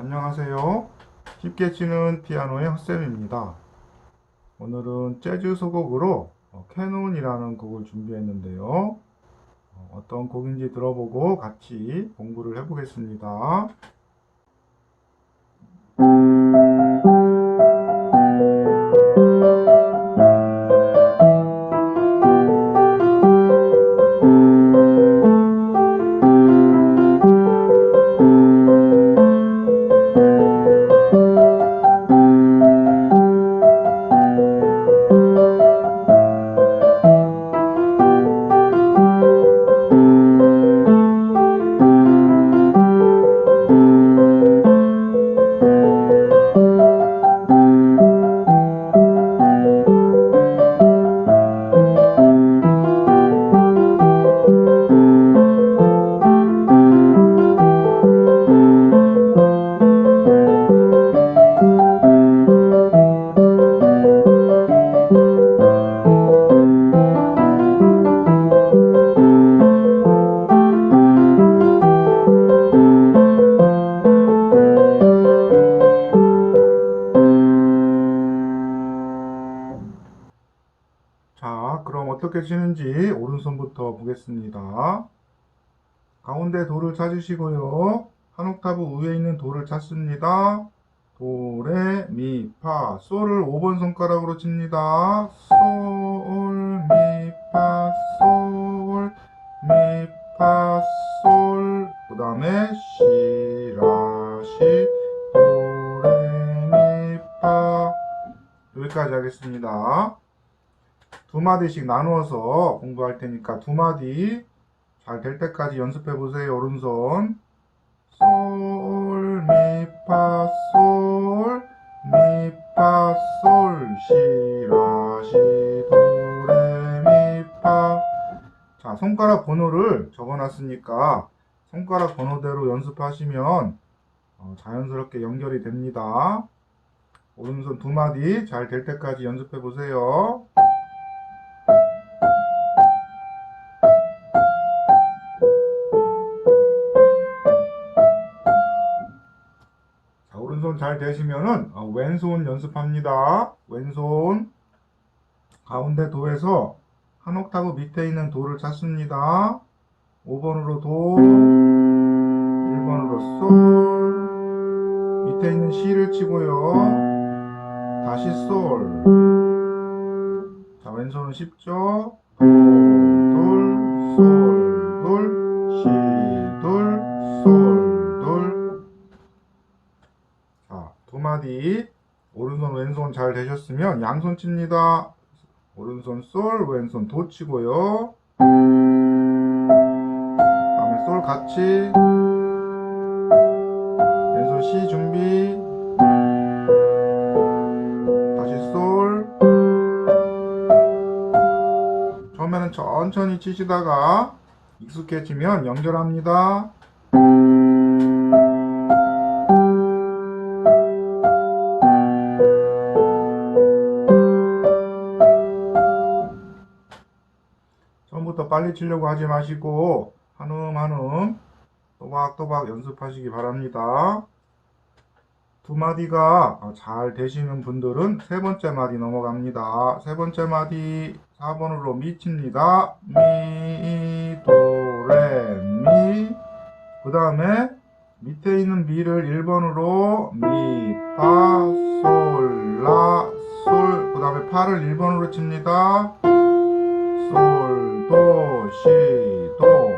안녕하세요. 쉽게 치는 피아노의 헛쌤입니다. 오늘은 재즈 소곡으로 어, 캐논이라는 곡을 준비했는데요. 어, 어떤 곡인지 들어보고 같이 공부를 해보겠습니다. 치는지 오른손부터 보겠습니다. 가운데 도를 찾으시고요. 한 옥타브 위에 있는 도를 찾습니다. 도, 레, 미, 파, 솔을 5번 손가락으로 칩니다. 솔, 미, 파, 솔, 미, 파, 솔. 그 다음에 시, 라, 시, 도, 레, 미, 파. 여기까지 하겠습니다. 두 마디씩 나누어서 공부할 테니까 두 마디 잘 될 때까지 연습해 보세요. 오른손. 솔, 미, 파, 솔, 미, 파, 솔, 시, 라, 시, 도, 레, 미, 파. 자, 손가락 번호를 적어 놨으니까 손가락 번호대로 연습하시면 어, 자연스럽게 연결이 됩니다. 오른손 두 마디 잘 될 때까지 연습해 보세요. 잘 되시면은 어, 왼손 연습합니다. 왼손 가운데 도에서 한 옥타브 밑에 있는 도를 찾습니다. 5번으로 도, 1번으로 솔, 밑에 있는 시를 치고요. 다시 솔. 자, 왼손은 쉽죠? 도, 돌, 솔, 마디. 오른손, 왼손 잘 되셨으면 양손 칩니다. 오른손 솔, 왼손 도 치고요. 다음에 솔 같이. 왼손 시 준비. 다시 솔. 처음에는 천천히 치시다가 익숙해지면 연결합니다. 빨리 치려고 하지 마시고 한음 한음 또박또박 연습하시기 바랍니다. 두 마디가 잘 되시는 분들은 세 번째 마디 넘어갑니다. 세 번째 마디 4번으로 미 칩니다. 미, 도, 레, 미. 그 다음에 밑에 있는 미를 1번으로 미, 파, 솔, 라, 솔. 그 다음에 파를 1번으로 칩니다. 솔, 도, 시, 도.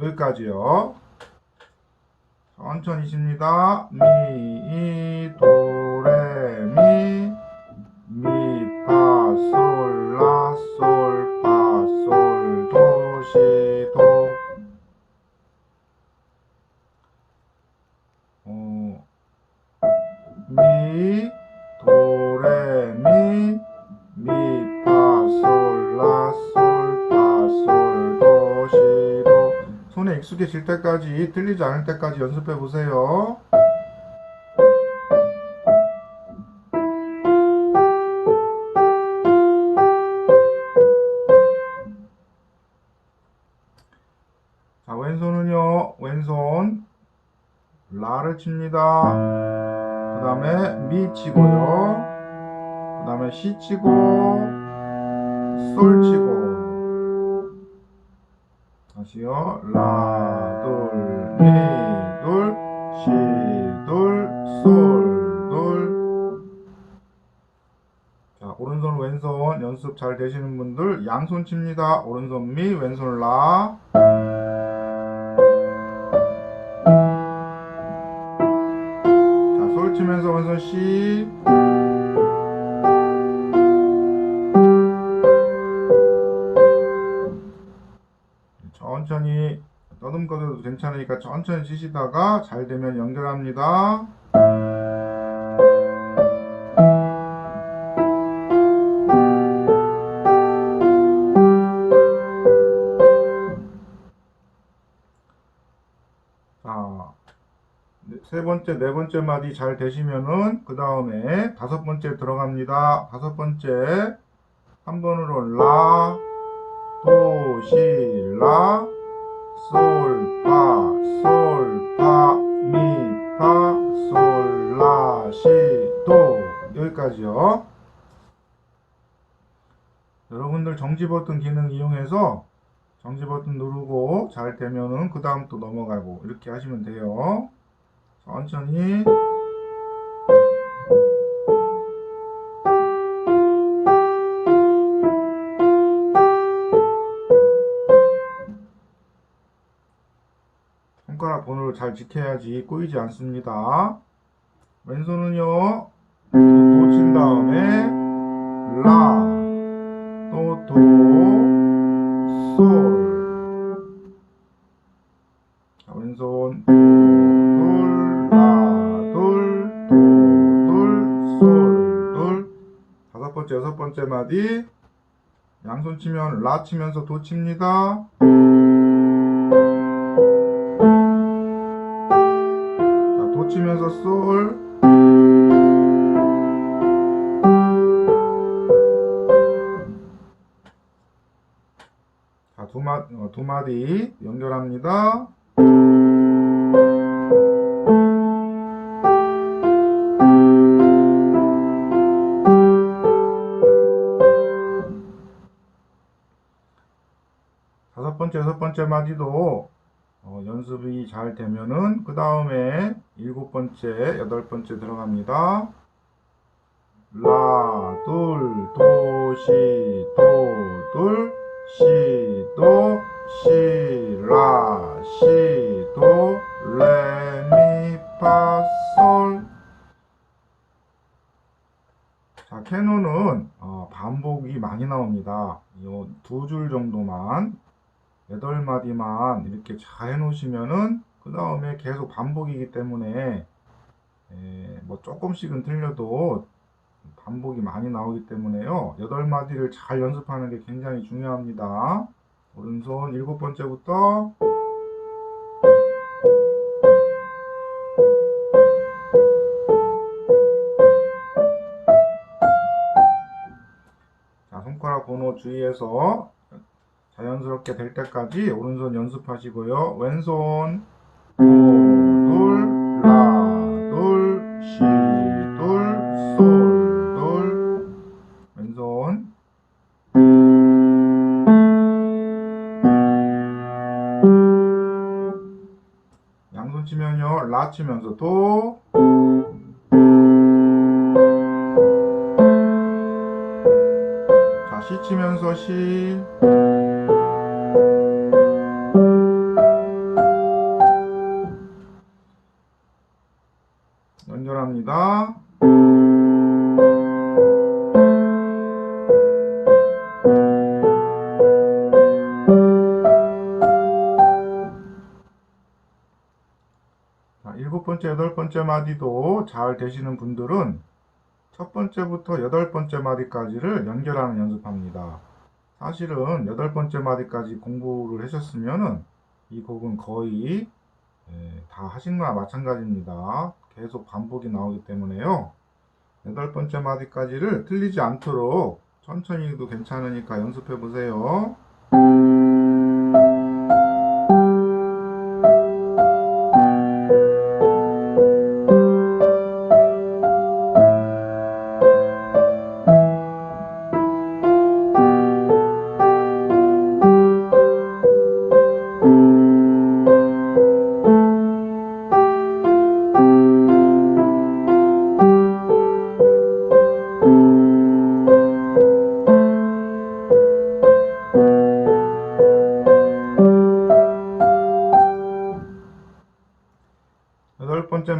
여기까지요. 천천히 칩니다. 미, 도, 레, 미. 미, 파, 솔, 라, 때까지, 틀리지 않을 때까지 연습해 보세요. 자, 왼손은요, 왼손, 라를 칩니다. 그 다음에 미 치고요. 그 다음에 시 치고, 솔 치고. 다시요. 라, 돌, 미, 돌, 시, 돌, 솔, 돌. 자, 오른손, 왼손 연습 잘 되시는 분들 양손 칩니다. 오른손 미, 왼손 라. 자, 솔 치면서 왼손 시. 떠듬거려도 괜찮으니까 천천히 치시다가 잘 되면 연결합니다. 자, 네, 세 번째, 네 번째 마디 잘 되시면은 그 다음에 다섯 번째 들어갑니다. 다섯 번째 한 번으로 라, 도, 시, 라, 솔, 파, 솔, 파, 미, 파, 솔, 라, 시, 도 여기까지요. 여러분들 정지 버튼 기능 이용해서 정지 버튼 누르고 잘 되면은 그 다음 또 넘어가고 이렇게 하시면 돼요. 천천히 잘 지켜야지 꼬이지 않습니다. 왼손은요 도친 다음에 라, 또 도, 솔. 자, 왼손 돌, 라, 돌, 도, 돌, 솔, 돌. 다섯 번째, 여섯 번째 마디. 양손 치면 라 치면서 도 칩니다. 마디 연결합니다. 다섯 번째, 여섯 번째 마디도 어, 연습이 잘 되면은 그 다음에 일곱 번째, 여덟 번째 들어갑니다. 라, 둘, 도, 시, 도, 둘, 시, 도, 시, 라, 시, 도, 레, 미, 파, 솔. 자, 캐논은 어, 반복이 많이 나옵니다. 두 줄 정도만, 여덟 마디만 이렇게 잘 해놓으시면은 그 다음에 계속 반복이기 때문에 에, 뭐 조금씩은 틀려도 반복이 많이 나오기 때문에요. 여덟 마디를 잘 연습하는 게 굉장히 중요합니다. 오른손 일곱 번째부터 자, 손가락 번호 주의해서 자연스럽게 될 때까지 오른손 연습하시고요. 왼손 치면서 도. 자, 시 치면서 시. 연결합니다. 여덟 번째 마디도 잘 되시는 분들은 첫 번째부터 여덟 번째 마디까지를 연결하는 연습합니다. 사실은 여덟 번째 마디까지 공부를 하셨으면은 이 곡은 거의 예, 다 하신 거나 마찬가지입니다. 계속 반복이 나오기 때문에요. 여덟 번째 마디까지를 틀리지 않도록 천천히 해도 괜찮으니까 연습해 보세요.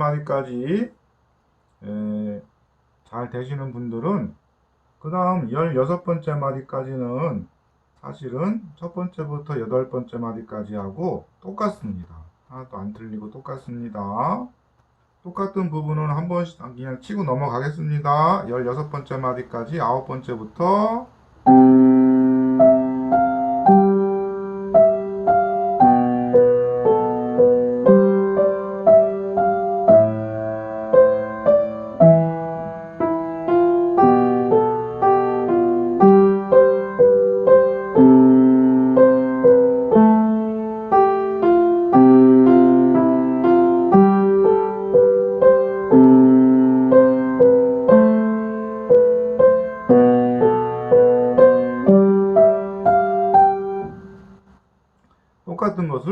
마디까지 에, 잘 되시는 분들은 그 다음 16번째 마디까지는 사실은 첫 번째부터 여덟 번째 마디까지 하고 똑같습니다. 하나도 안 틀리고 똑같습니다. 똑같은 부분은 한 번씩 그냥 치고 넘어가겠습니다. 16번째 마디까지 아홉 번째부터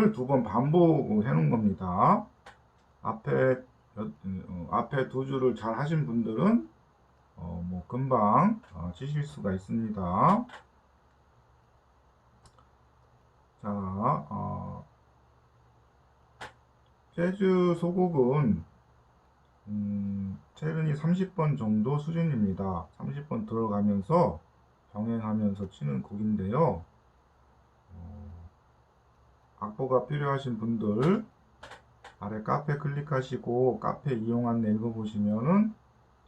것을 두번 반복해 놓은 겁니다. 앞에 여- 어, 앞에 두 줄을 잘 하신 분들은 어, 뭐 금방 어, 치실 수가 있습니다. 자, 어, 재즈 소곡은 음, 체른이 30번 정도 수준입니다. 30번 들어가면서 병행하면서 치는 곡인데요. 어, 악보가 필요하신 분들 아래 카페 클릭하시고 카페 이용 안내 읽어보시면은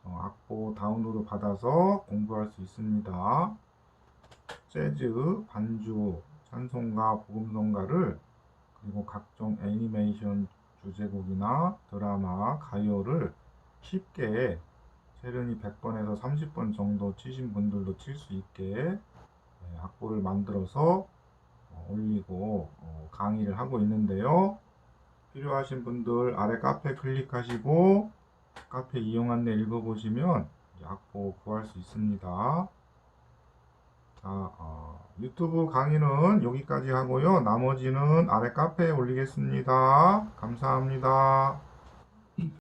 어, 악보 다운로드 받아서 공부할 수 있습니다. 재즈, 반주, 찬송가, 복음성가를 그리고 각종 애니메이션 주제곡이나 드라마, 가요를 쉽게 체른이 100번에서 30번 정도 치신 분들도 칠 수 있게 네, 악보를 만들어서 어, 올리고 어, 강의를 하고 있는데요. 필요하신 분들 아래 카페 클릭하시고 카페 이용 안내 읽어보시면 이 악보 구할 수 있습니다. 자, 어, 유튜브 강의는 여기까지 하고요. 나머지는 아래 카페에 올리겠습니다. 감사합니다.